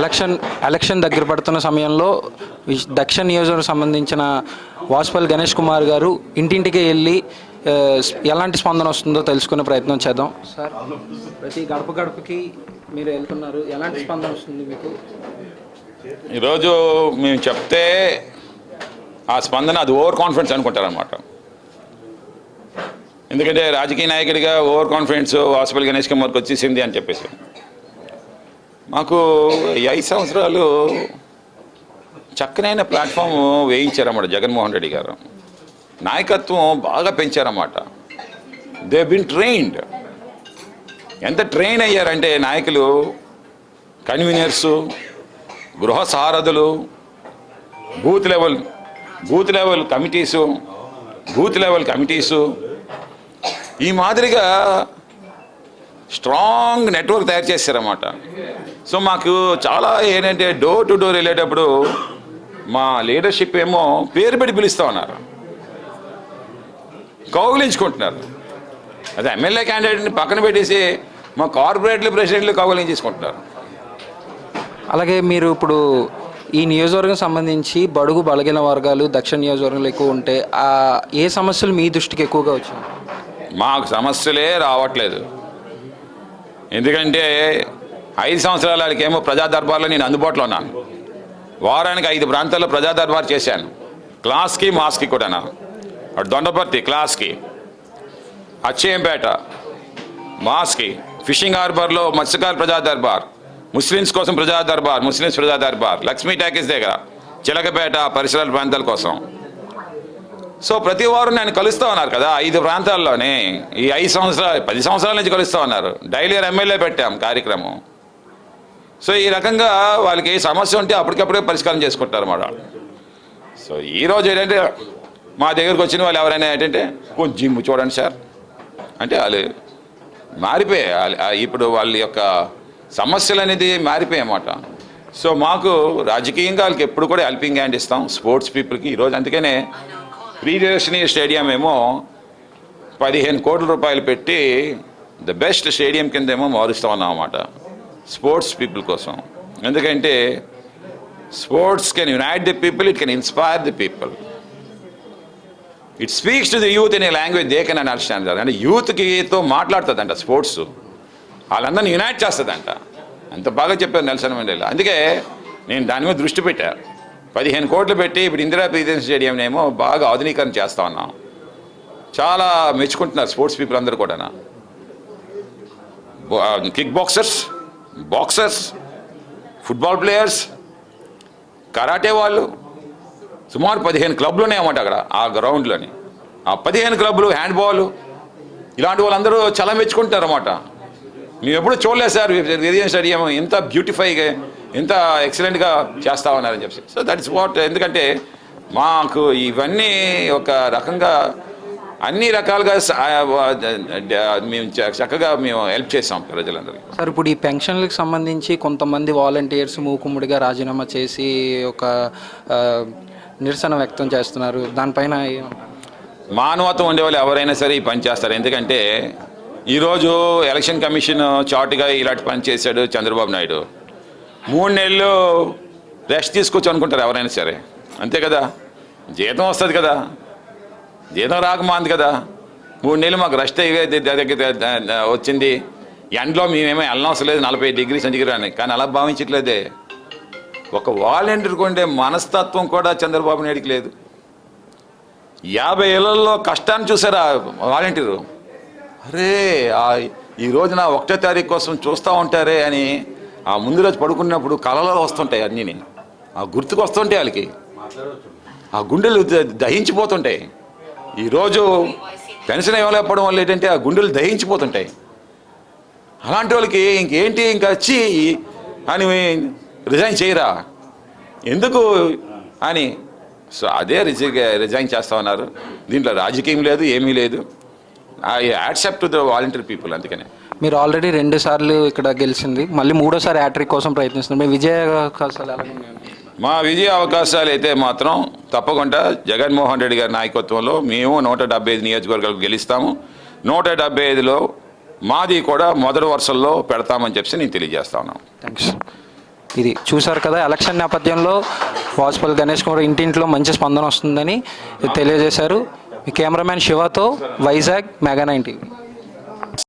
Election election దగ్గర పడుతున్న సమయంలో దక్షిణ నియోజకవర్గం సంబంధించిన వాసుపల్లి గణేష్ కుమార్ గారు ఇంటింటికి వెళ్ళి ఎలాంటి స్పందన వస్తుందో తెలుసుకునే ప్రయత్నం చేద్దాం. సార్ ప్రతి గడప గడపకి మీరు వెళ్తున్నారు. ఎలాంటి స్పందన వస్తుంది మీకు? ఈరోజు మేము చెప్తే ఆ స్పందన అది ఓవర్ కాన్ఫిడెన్స్ అనుకుంటారనమాట ఎందుకంటే రాజకీయ నాయకుడిగా ఓవర్ కాన్ఫిడెన్స్ వాసుపల్లి గణేష్ కుమార్కి వచ్చేసింది అని చెప్పేసి. మాకు ఐదు సంవత్సరాలు చక్కనైన ప్లాట్ఫామ్ వేయించారన్నమాట జగన్మోహన్ రెడ్డి గారు. నాయకత్వం బాగా పెంచారన్నమాట. దే బిన్ ట్రైన్డ్ ఎంత ట్రైన్ అయ్యారంటే నాయకులు కన్వీనర్సు గృహ సారథులు booth level booth level committees booth level committees ఈ మాదిరిగా స్ట్రాంగ్ నెట్వర్క్ తయారు చేశారన్నమాట. సో మాకు చాలా ఏంటంటే డోర్ టు డోర్ వెళ్ళేటప్పుడు మా లీడర్షిప్ ఏమో పేరు పెట్టి పిలుస్తూ ఉన్నారు. కౌగులించుకుంటున్నారు. అదే ఎమ్మెల్యే క్యాండిడేట్ని పక్కన పెట్టేసి మా కార్పొరేట్లు ప్రెసిడెంట్లు కౌగులించేసుకుంటున్నారు. అలాగే మీరు ఇప్పుడు ఈ నియోజకవర్గం సంబంధించి బడుగు బలగిన వర్గాలు దక్షిణ నియోజకవర్గంలో ఎక్కువ ఉంటే ఆ ఏ సమస్యలు మీ దృష్టికి ఎక్కువగా వచ్చాయి మాకు సమస్యలే రావట్లేదు. ఎందుకంటే ఐదు సంవత్సరాల ఏమో ప్రజా దర్బార్లో నేను అందుబాటులో ఉన్నాను. వారానికి ఐదు ప్రాంతాల్లో ప్రజా దర్బార్ చేశాను. క్లాస్కి మాస్కి కూడా అటు దొండపర్తి క్లాస్కి. అచ్చయంపేట మాస్కి. ఫిషింగ్ హార్బర్లో మత్స్యకార ప్రజా దర్బార్. ముస్లిమ్స్ కోసం ప్రజా దర్బార్ ముస్లిమ్స్ ప్రజా దర్బార్. లక్ష్మీ ట్యాకీస్ దగ్గర చిలకపేట పరిసరాల ప్రాంతాల కోసం. సో ప్రతి వారం నేను కలుస్తూ ఉన్నారు కదా ఐదు ప్రాంతాల్లోనే. ఈ ఐదు సంవత్సరాలు పది సంవత్సరాల నుంచి కలుస్తూ ఉన్నారు. డైలీ ఎమ్మెల్యే పెట్టాం కార్యక్రమం. సో ఈ రకంగా వాళ్ళకి ఏ సమస్య ఉంటే అప్పటికప్పుడే పరిష్కారం చేసుకుంటారు అన్నమాట. సో ఈరోజు ఏంటంటే మా దగ్గరకు వచ్చిన వాళ్ళు ఎవరైనా ఏంటంటే కొంచెం జిమ్ చూడండి సార్. అంటే వాళ్ళు మారిపోయాయి. ఇప్పుడు వాళ్ళ యొక్క సమస్యలు అనేది మారిపోయాయన్నమాట సో మాకు రాజకీయంగా వాళ్ళకి ఎప్పుడు కూడా హెల్పింగ్ హ్యాండ్ ఇస్తాం స్పోర్ట్స్ పీపుల్కి. ఈరోజు అందుకనే ప్రియదర్శిని స్టేడియం ఏమో పదిహేను కోట్ల రూపాయలు పెట్టి ద బెస్ట్ స్టేడియం కింద ఏమో మారుస్తాం అన్నమాట. స్పోర్ట్స్ పీపుల్ కోసం. ఎందుకంటే sports can unite the people it can inspire the people it speaks to the youth in a language they can understand అంటే యూత్కితో మాట్లాడుతుందంట స్పోర్ట్స్. వాళ్ళందరినీ యునైట్ చేస్తుందంట. అంత బాగా చెప్పారు నెల్సన్ మండేలా. అందుకే నేను దాని మీద దృష్టి పెట్టా. పదిహేను కోట్లు పెట్టి ఇప్పుడు ఇందిరా ప్రీతిన్ స్టేడియం ఏమో బాగా ఆధునీకరణ చేస్తా ఉన్నాం. చాలా మెచ్చుకుంటున్నారు స్పోర్ట్స్ పీపుల్ అందరూ కూడా kick boxers. Boxers football players karate వాళ్ళు. సుమారు పదిహేను క్లబ్లు ఉన్నాయన్నమాట అక్కడ ఆ గ్రౌండ్లోని ఆ పదిహేను క్లబ్లు హ్యాండ్బాల్ ఇలాంటి వాళ్ళందరూ చలం మెచ్చుకుంటారు అన్నమాట మేము ఎప్పుడు చూడలేదు సార్ విజయన్ స్టేడియం ఎంత బ్యూటిఫైగా ఎంత ఎక్సలెంట్గా చేస్తా ఉన్నారని చెప్పి. సో దట్ ఇస్ వాట్ ఎందుకంటే మాకు ఇవన్నీ ఒక రకంగా అన్ని రకాలుగా మేము చక్కగా మేము హెల్ప్ చేసాం ప్రజలందరికీ. సార్ ఇప్పుడు ఈ పెన్షన్లకు సంబంధించి కొంతమంది వాలంటీర్స్ మూకుమ్ముడిగా రాజీనామా చేసి ఒక నిరసన వ్యక్తం చేస్తున్నారు. దానిపైన? మానవత్వం ఉండేవాళ్ళు ఎవరైనా సరే ఈ పని చేస్తారు. ఎందుకంటే ఈరోజు ఎలక్షన్ కమిషన్ చాటుగా ఇలాంటి పని చేశాడు చంద్రబాబు నాయుడు. మూడు నెలలు రెస్ట్ తీసుకోవచ్చు అనుకుంటారు ఎవరైనా సరే. అంతే కదా? జీతం వస్తుంది కదా? జీతం రాకమాంది కదా. మూడు నెలలు మాకు రెస్ట్ వచ్చింది. ఎండలో మేమేమో వెళ్ళనవసరం లేదు నలభై డిగ్రీ సెంటిగ్రేడ్ అని. కానీ అలా భావించట్లేదే. ఒక వాలంటీర్కి ఉండే మనస్తత్వం కూడా చంద్రబాబు నాయుడికి లేదు. యాభై ఏళ్ళల్లో కష్టాన్ని చూసారా వాలంటీరు? అరే ఈ రోజున ఒకటో తారీఖు కోసం చూస్తూ ఉంటారే అని ఆ ముందు రోజు పడుకున్నప్పుడు కళలో వస్తుంటాయి అన్నీ ఆ గుర్తుకు వస్తుంటాయి వాళ్ళకి. ఆ గుండెలు దహించిపోతుంటాయి. ఈరోజు పెన్షన్ ఇవ్వలేకపోవడం వల్ల ఏంటంటే ఆ గుండెలు దహించిపోతుంటాయి. అలాంటి వాళ్ళకి ఇంకేంటి ఇంకా వచ్చి అని రిజైన్ చేయరా? ఎందుకు అని సో అదే రిజి రిజైన్ చేస్తా ఉన్నారు. దీంట్లో రాజకీయం లేదు ఏమీ లేదు. I accept the volunteer people అందుకనే. మీరు ఆల్రెడీ రెండు సార్లు ఇక్కడ గెలిచింది. మళ్ళీ మూడోసారి హ్యాట్రిక్ కోసం ప్రయత్నిస్తున్నారు. మీ విజయ అవకాశాలు ఎలా ఉన్నాయి? మా విజయ అవకాశాలు అయితే మాత్రం తప్పకుండా జగన్మోహన్ రెడ్డి గారి నాయకత్వంలో మేము నూట డెబ్బై ఐదు నియోజకవర్గాలు గెలుస్తాము. నూట డెబ్బై ఐదులో మాది కూడా మొదటి వరుసల్లో పెడతామని చెప్పి నేను తెలియజేస్తా ఉన్నాను. థ్యాంక్స్ ఇది చూసారు కదా ఎలక్షన్ నేపథ్యంలో వాజ్పేయి గణేష్ కుమార్ ఇంటింట్లో మంచి స్పందన వస్తుందని తెలియజేశారు. కెమెరామ్యాన్ శివతో వైజాగ్ మెగా నైన్ టీవీ